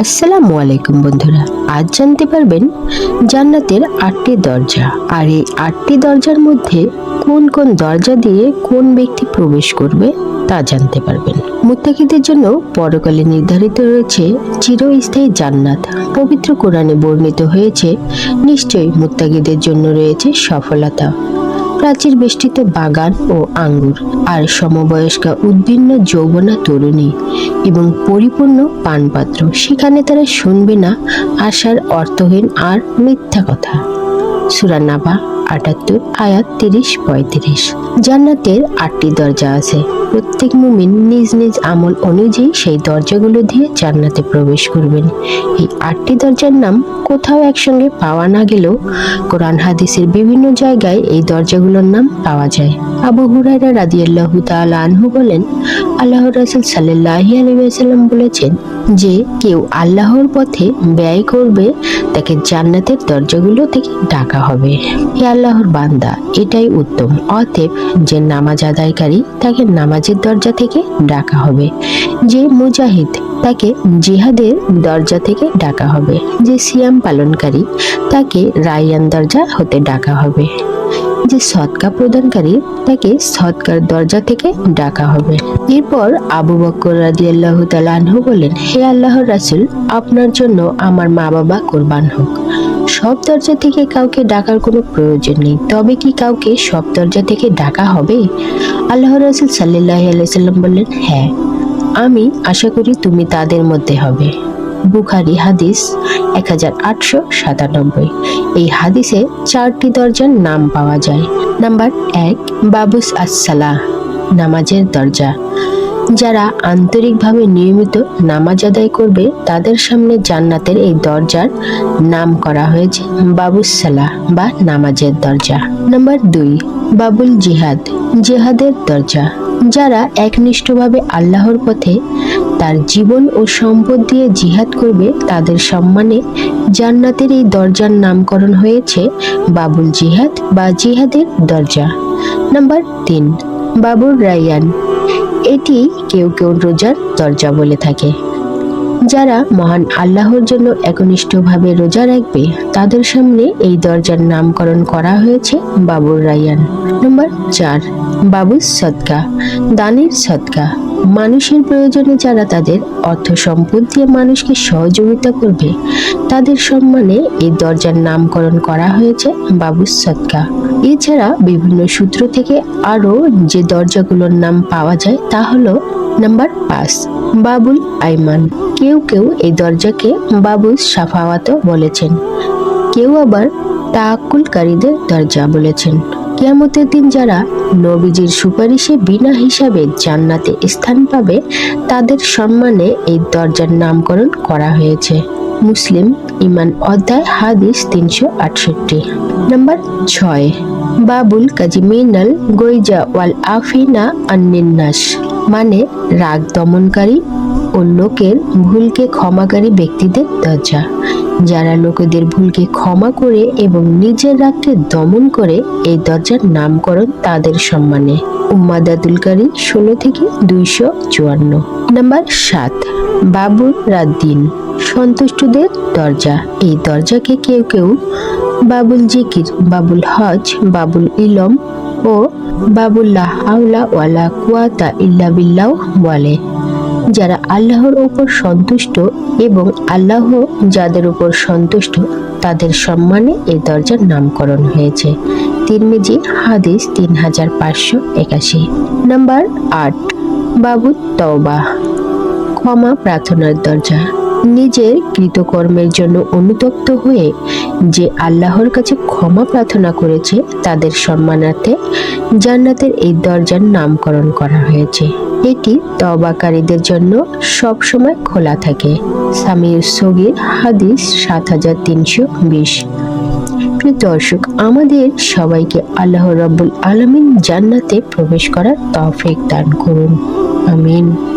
আসসালামু আলাইকুম বন্ধুরা। আজ জানতে পারবেন জান্নাতের আটটি দরজা। আর এই আটটি দরজার মধ্যে কোন কোন দরজা দিয়ে কোন ব্যক্তি প্রবেশ করবে তা জানতে পারবেন। মুত্তাকিদের জন্য পরকালে নির্ধারিত রয়েছে চিরস্থায়ী জান্নাত। পবিত্র কোরআনে বর্ণিত হয়েছে, নিশ্চয়ই মুত্তাকিদের জন্য রয়েছে সফলতা। প্রাচীর বেষ্টিত বাগান ও আঙ্গুর আর সমবয়স্কা উদ্ভিন্ন যৌবনা তরুণী এবং পরিপূর্ণ পানপাত্র। সেখানে তারা শুনবে না, আশার অর্থহীন আর মিথ্যা কথা। সুরানাবা আটাত্তর, আয়াত তিরিশ, পঁয়ত্রিশ। জান্নাতের আটটি দরজা আছে। প্রত্যেক মুমিন নিজ নিজ আমল অনুযায়ী সেই দরজাগুলো দিয়ে জান্নাতে প্রবেশ করবেন। এই আটটি দরজার নাম কোথাও একসঙ্গে পাওয়া না গেলেও কোরআন হাদিসের বিভিন্ন জায়গায় এই দরজাগুলোর নাম পাওয়া যায়। আবু হুরাইরা রাদিয়াল্লাহু তাআলা আনহু বলেন, আল্লাহর রাসূল সাল্লাল্লাহু আলাইহি ওয়াসাল্লাম বলেছেন যে, কেউ আল্লাহর পথে ব্যয় করবে, তাকে জান্নাতের দরজাগুলো থেকে ডাকা হবে। হে আল্লাহর বান্দা, এটাই উত্তম। অতএব যে নামাজ আদায়কারী, তাকে নামাজের দরজা থেকে ডাকা হবে। যে মুজাহিদ, তাকে জিহাদের দরজা থেকে ডাকা হবে। যে সিয়াম পালনকারী, তাকে রায়ান দরজা হতে ডাকা হবে। যে সৎকা প্রদানকারী, তাকে সৎকার দরজা থেকে ডাকা হবে। এরপর আবু বক্কর রাদিয়াল্লাহু তাআলা আনহু বলেন, হে আল্লাহর রাসূল, আপনার জন্য আমার মা বাবা কোরবান হোক। সব দরজা থেকে কাউকে ডাকার কোনো প্রয়োজন নেই। তবে কি কাউকে সব দরজা থেকে ডাকা হবে? আল্লাহ রাসূল সাল্লাহ আলাইহি সাল্লাম বললেন হ্যাঁ আমি আশা করি তুমি তাদের মধ্যে হবে। বুখারি হাদিস এক হাজার আটশো সাতানব্বই। এই হাদিসে চারটি দরজার নাম পাওয়া যায়। নাম্বার এক, বাবুস আসসালাহ, নামাজের দরজা। যারা আন্তরিকভাবে নিয়মিত নামাজ আদায় করবে, তাদের সামনে জান্নাতের এই দরজার নাম করা হয়েছে বাবুসালা বা নামাজের দরজা। নাম্বার দুই, বাবুল জিহাদ, জেহাদের দরজা। যারা একনিষ্ঠভাবে আল্লাহর পথে তার জীবন ও সম্পদ দিয়ে জিহাদ করবে, তাদের সম্মানে জান্নাতের এই দরজার নামকরণ হয়েছে বাবুল জিহাদ বা জিহাদের দরজা। নাম্বার তিন বাবুর রায়ান এটি কেউ কেউ রোজার দরজা বলে থাকে। যারা মহান আল্লাহর জন্য একনিষ্ঠভাবে রোজা রাখবে, তাদের সামনে এই দরজার নামকরণ করা হয়েছে বাবুর রায়ান। নম্বর চার বাবুর সৎকা দানের সৎকা মানুষের প্রয়োজনে যারা তাদের অর্থ সম্পদ দিয়ে মানুষকে সহযোগিতা করবে, তাদের সম্মানে এই দরজার নামকরণ করা হয়েছে বাবুর সৎকা এছাড়া বিভিন্ন সূত্র থেকে আরও যে দরজাগুলোর নাম পাওয়া যায় তা হলো নাম্বার পাঁচ, বাবুল আইমান। কেউ কেউ এই দরজাকে বাবুল সাফাওয়াতও বলেছেন। কেউ আবার তাকুলকারীদের দরজা বলেছেন। কিয়ামতের দিন যারা নবীজির সুপারিশে বিনা হিসাবে জান্নাতে স্থান পাবে, তাদের সম্মানে এই দরজার নামকরণ করা হয়েছে। মুসলিম ইমান অধ্যায় হাদিস তিনশো আটষট্টি। নাম্বার ছয়। বাবুল কাজী মিনাল গৈজা ওয়াল আফিনা আন্নিন্নাস। মানে রাগ দমনকারী ও লোকের ভুলকে ক্ষমাকারী ব্যক্তিদের দরজা। যারা লোকেদের ভুলকে ক্ষমা করে এবং নিজের রাগকে দমন করে এই দরজার নামকরণ তাদের সম্মানে। উম্মাদাতুলকারী ষোলো থেকে দুইশো চুয়ান্ন। নাম্বার সাত। বাবুর রাদ্দিন। সন্তুষ্টদের দরজা। এই দরজাকে কেউ কেউ বাবুল জিকির, বাবুল হজ, বাবুল ইলম ও বাবুল্লাহ হাওলা ওয়ালা কুয়াতা ইল্লা বিল্লাহ বলে। যারা আল্লাহর উপর সন্তুষ্ট এবং আল্লাহ যাদের উপর সন্তুষ্ট, তাদের সম্মানে এই দরজার নামকরণ হয়েছে। তিরমিজি, হাদিস তিন হাজার পাঁচশো একাশি। নাম্বার আট বাবু তওবা। ক্ষমা প্রার্থনার দরজা। নিজের কৃতকর্মের জন্য অনুতপ্ত হয়ে যে আল্লাহর কাছে ক্ষমা প্রার্থনা করেছে, তাদের সম্মানার্থে জান্নাতের এই দরজার নামকরণ করা হয়েছে। এটি তবাকারীদের জন্য সব সময় খোলা থাকে। সামির সগির হাদিস সাত হাজার তিনশো বিশ। দর্শক, আমাদের সবাইকে আল্লাহ রাব্বুল আলামিন জান্নাতে প্রবেশ করার তৌফিক দান করুন। আমিন।